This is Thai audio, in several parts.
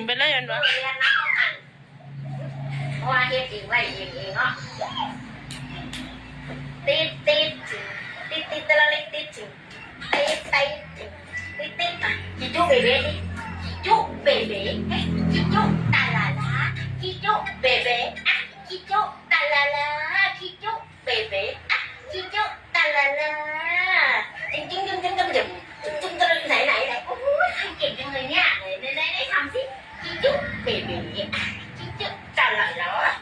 เห็นปเรียนนักต้องหันเพราะว่าเฮ็ดเองไว้เองเองเนาะติดติดติดติดตะละเล็กติดจิติดติดติดติดอะจิจุเบเบ้ดิจิจุเบเบ้เอ๊ะจิจุตาลาลาจิจุเบเบ้อะจิจุตาลาลาจิจุเบเบ้ เบบีจิ๊กจิ๊กจะไหลแล้วอะ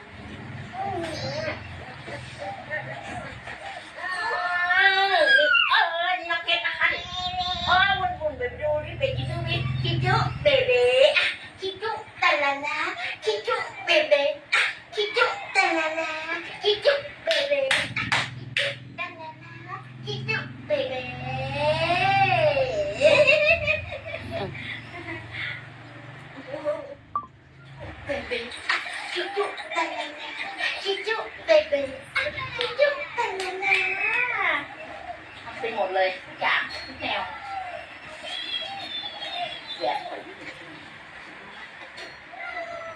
เออนี่เราเก็บนะคะนี่เออบุบบุๆแบบดูนี่เป็นจิ๊กจิ๊กจิ๊กจิ๊กเบร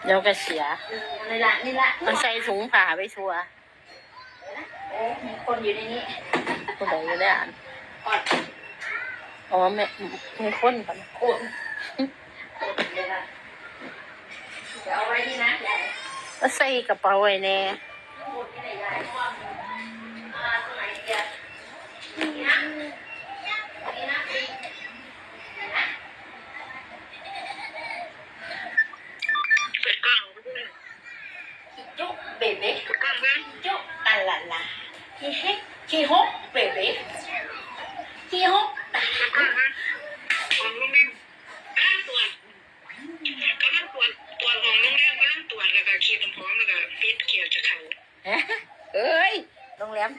เดี๋ยวก็เสียนี่ละนี่ละมันใส่ถุงผ้าไปชัวร์โอ้มีคนอยู่ในนี้ผู้ใดอยู่ได้อ่านก่อนอ๋อแม่มีคนปะนะคนคนเลยนะเดี๋ยวเอาไว้นี่นะยายก็ใส่กระเป๋าไว้แน่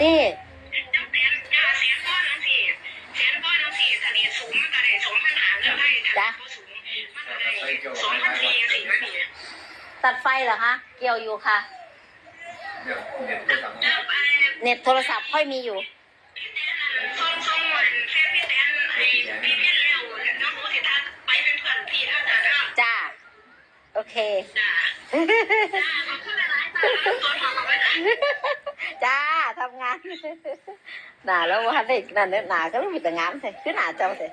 ติจังแสนจ้าแสนก้อนทั้งสี่แสนก้อนทั้งสี่ทะเลสูงมันก็ได้สองพันหาเงินได้จ้ะสูงมันก็ได้สองพันสี่สี่พันสี่ตัดไฟเหรอคะ เกี่ยวอยู่ค่ะ เน็ตโทรศัพท์ค่อยมีอยู่ส่งส่งวันแฟนพี่แตนไอ้พี่เพี้ยนแล้วน้องรู้สิท่าไปเป็นเพื่อนพี่แล้วจ้ะเด้อจ้าโอเคจ้าขอบคุณหลายๆจ้าตัวทองเอาไว้จ้ะ จ้าทำงาน หนาแล้วว่าได้นั่นเนี่ยหนาก็รู้มีแต่งานใช่คือหนาเจ้าใช่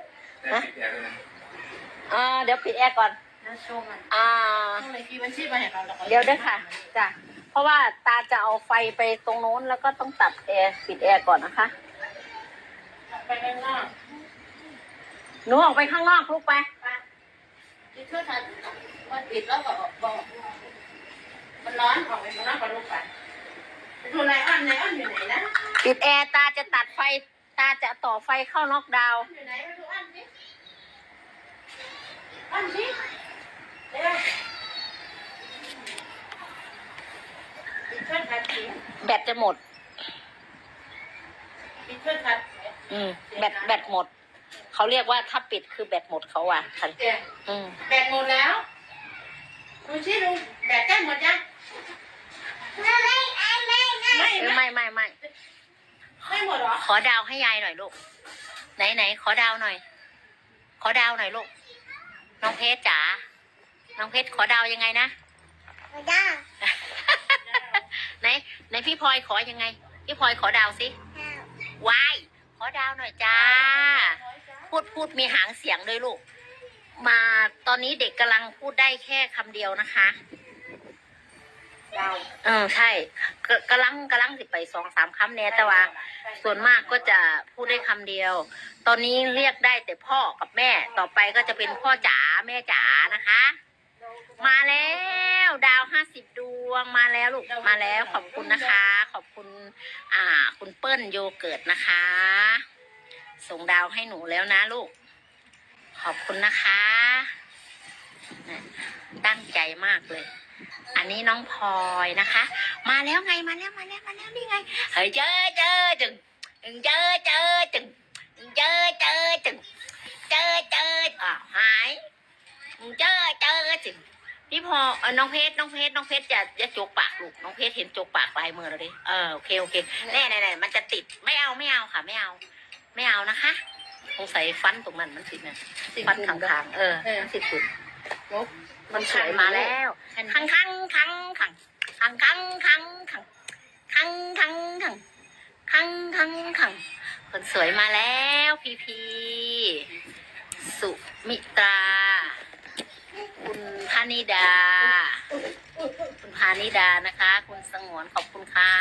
ฮะแย่เลยนะอ่าเดี๋ยวปิดแอร์ก่อนแล้วโชว์มันอ่าต้องเลยพี่บัญชีมาให้เราแล้วก็เดี๋ยวเด้วยค่ะ จ้ะ เพราะว่าตาจะเอาไฟไปตรงโน้นแล้วก็ต้องตัดแอร์ปิดแอร์ก่อนนะคะไปข้างนอกหนูออกไปข้างนอกลูกไปที่ช่วยทันว่าปิดแล้วก็บอกมันร้อนออกไปข้างนอกกับลูกไปไป ดูไลออนไลออนอยู่ไหนนะปิดแอร์ตาจะตัดไฟ ตาจะต่อไฟเข้านอกดาวน์อยู่ไหนไปดูอันสิอันสิเร็วปิดช่วยทันสิแบตจะหมด ปิดช่วยทันอืมแบตแบตหมด เขาเรียกว่าถ้าปิดคือแบตหมดเขาอะค่ะเจ๊อืมแบตหมดแล้วดูสิดูแบตใกล้หมดยังไม่ไม่ไม่ เอ้ยไม่ไม่ไม่ ไม่หมดเหรอ ขอดาวให้ยายหน่อยลูก ไหนไหนขอดาวหน่อย ขอดาวหน่อยลูก น้องเพชรจ๋า น้องเพชรขอดาวยังไงนะจ้าไหนไหนพี่พลอยขอยังไง พี่พลอยขอดาวสิวายขอดาวหน่อยจ้า พูดพูดมีหางเสียงด้วยลูก มาตอนนี้เด็กกำลังพูดได้แค่คำเดียวนะคะ ดาวเออใช่กกำลังกำลังสิไปสองสามคำเนี่ยแต่ว่า ส่วนมากก็จะพูดได้คำเดียว ตอนนี้เรียกได้แต่พ่อกับแม่ ต่อไปก็จะเป็นพ่อจ๋าแม่จ๋านะคะ มาแล้วดาวห้าสิบดวงมาแล้วลูกมาแล้วขอบคุณนะคะ ขอบคุณ อ่า คุณเปิ้ลโยเกิร์ตนะคะ ส่งดาวให้หนูแล้วนะลูก ขอบคุณนะคะเนี่ยตั้งใจมากเลย อันนี้น้องพลอยนะคะ มาแล้วไงมาแล้วมาแล้วมาแล้วนี่ไงเฮ้ยเจอเจอจึงเจอเจอจึงเจอเจอจึงเจอเจออ่าวหายเจอเจอจึงพี่พอเออน้องเพชรน้องเพชรน้องเพชรจะจะจกปากลูกน้องเพชรเห็นจกปากปลายมือแล้วดิเออโอเคโอเคแน่แน่แน่มันจะติดไม่เอาไม่เอาค่ะไม่เอา ไม่เอานะคะสงสัยฟันตรงนั้นมันติดนะฟันข้างๆเออมันติดขุด มันสวยมาแล้วคังคังคังคังคังคังคังคังคังคังคังคังคังคังคนสวยมาแล้วพีพีสุมิตรา คุณพานิดา คุณพานิดานะคะ คุณสงวนขอบคุณค่ะ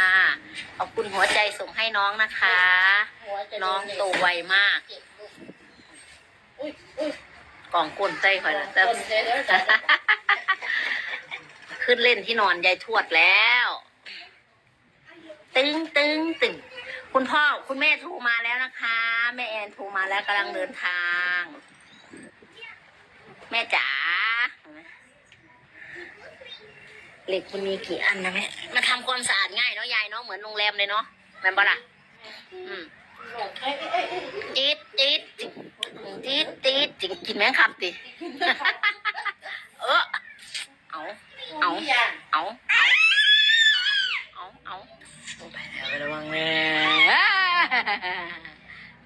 ขอบคุณหัวใจส่งให้น้องนะคะน้องโตไวมาก กล่องก้นใจข่อยนะแต่ขึ้นเล่นที่นอนยายทวดแล้ว ตึงตึงตึงคุณพ่อคุณแม่โทรมาแล้วนะคะ แม่แอนโทรมาแล้วกำลังเดินทาง แม่จ๋าเหล็กมันมีกี่อันนะแม่มาทำความสะอาดง่ายเนาะยายเนาะเหมือนโรงแรมเลยเนาะแม่นบ่ล่ะอืมจี๊ดจี๊ดจิจี๊ดจี๊ด จิกินแมงคับติเออเอาเอาเอาเอาเอาเอาไปแล้วระวังแม่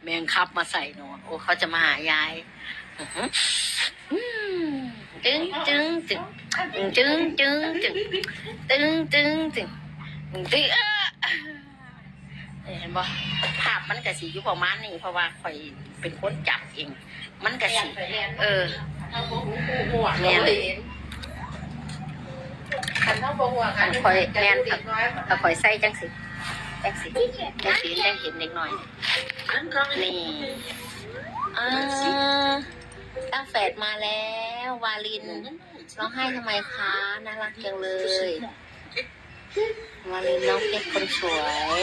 แมงคับมาใส่หนูโอ้เขาจะมาหายายอื้อหืออืมจึงจึงจึงจึงจึงจึงจึงจึงจึงจึง เออเห็นบ่ภาพมันกะสีอยู่ประมาณนี้เพราะว่าข่อยเป็นคนจับเอง มันกะสีเออแม่เลยคันเท่าบ่หัวคันคอยแม่นครับถ้าข่อยใส่จังสิจังสิจังสิจังเห็นเด็กหน่อยนี่เออตั้งแฝดมาแล้ววาลินร้องไห้ทำไมคะน่ารักจังเลย วาลินน้องเพชรคนสวย